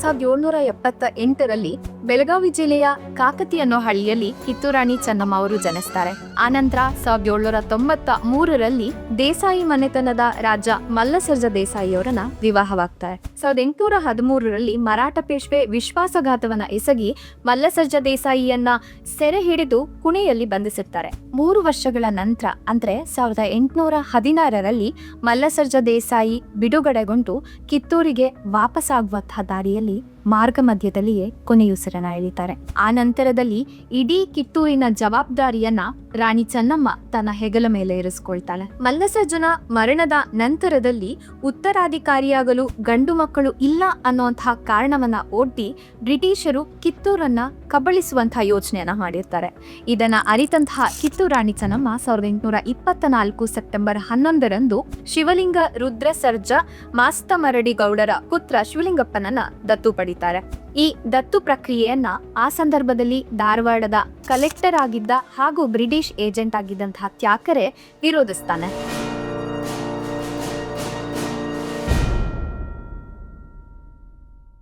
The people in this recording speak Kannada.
ಸಾವಿರದ ಏಳ್ನೂರ ಎಪ್ಪತ್ತ ಎಂಟರಲ್ಲಿ ಬೆಳಗಾವಿ ಜಿಲ್ಲೆಯ ಕಾಕತಿ ಅನ್ನೋ ಹಳ್ಳಿಯಲ್ಲಿ ಕಿತ್ತೂರಾಣಿ ಚೆನ್ನಮ್ಮ ಅವರು ಜನಿಸ್ತಾರೆ. ಆನಂತರ ಸಾವಿರದ ಏಳ್ನೂರ ತೊಂಬತ್ತ ಮೂರರಲ್ಲಿ ದೇಸಾಯಿ ಮನೆತನದ ರಾಜ ಮಲ್ಲಸರ್ಜ ದೇಸಾಯಿ ಅವರನ್ನ ವಿವಾಹವಾಗ್ತಾರೆ. ಸಾವಿರದ ಎಂಟುನೂರ ಹದಿಮೂರರಲ್ಲಿ ಮರಾಠ ಪೇಶ್ವೆ ವಿಶ್ವಾಸಘಾತವನ್ನ ಎಸಗಿ ಮಲ್ಲಸರ್ಜ ದೇಸಾಯಿಯನ್ನ ಸೆರೆ ಹಿಡಿದು ಕುಣೆಯಲ್ಲಿ ಬಂಧಿಸುತ್ತಾರೆ ಮೂರು ವರ್ಷಗಳ ನಂತರ, ಅಂದ್ರೆ ಸಾವಿರದ ಎಂಟುನೂರ ಹದಿನಾರರಲ್ಲಿ ಮಲ್ಲಸರ್ಜ ದೇಸಾಯಿ ಬಿಡುಗಡೆಗೊಂಡು ಕಿತ್ತೂರಿಗೆ ವಾಪಸ್ಸಾಗುವಂತಹ ದಾರಿಯಲ್ಲಿ milik ಮಾರ್ಗ ಮಧ್ಯದಲ್ಲಿಯೇ ಕೊನೆಯುಸಿರನ್ನ ಎಳಿತಾರೆ. ಆ ನಂತರದಲ್ಲಿ ಇಡೀ ಕಿತ್ತೂರಿನ ಜವಾಬ್ದಾರಿಯನ್ನ ರಾಣಿ ಚೆನ್ನಮ್ಮ ತನ್ನ ಹೆಗಲ ಮೇಲೆ ಇರಿಸ್ಕೊಳ್ತಾಳೆ. ಮಲ್ಲಸರ್ಜುನ ಮರಣದ ನಂತರದಲ್ಲಿ ಉತ್ತರಾಧಿಕಾರಿಯಾಗಲು ಗಂಡು ಮಕ್ಕಳು ಇಲ್ಲ ಅನ್ನುವಂತಹ ಕಾರಣವನ್ನ ಒಡ್ಡಿ ಬ್ರಿಟಿಷರು ಕಿತ್ತೂರನ್ನ ಕಬಳಿಸುವಂತಹ ಯೋಚನೆಯನ್ನ ಮಾಡಿರ್ತಾರೆ. ಇದನ್ನ ಅರಿತಂತಹ ಕಿತ್ತೂರು ರಾಣಿ ಚೆನ್ನಮ್ಮ ಸಾವಿರದ ಎಂಟುನೂರ ಇಪ್ಪತ್ತ ನಾಲ್ಕು ಸೆಪ್ಟೆಂಬರ್ ಹನ್ನೊಂದರಂದು ಶಿವಲಿಂಗ ರುದ್ರ ಸರ್ಜ ಮಾಸ್ತಮರಡಿ ಗೌಡರ ಪುತ್ರ ಶಿವಲಿಂಗಪ್ಪನನ್ನ ದತ್ತು ಪಡಿತಾರೆ ಈ ದತ್ತು ಪ್ರಕ್ರಿಯೆಯನ್ನ ಆ ಸಂದರ್ಭದಲ್ಲಿ ಧಾರವಾಡದ ಕಲೆಕ್ಟರ್ ಆಗಿದ್ದ ಹಾಗೂ ಬ್ರಿಟಿಷ್ ಏಜೆಂಟ್ ಆಗಿದ್ದಂತಹ ತ್ಯಾಕರೆ ವಿರೋಧಿಸ್ತಾನೆ.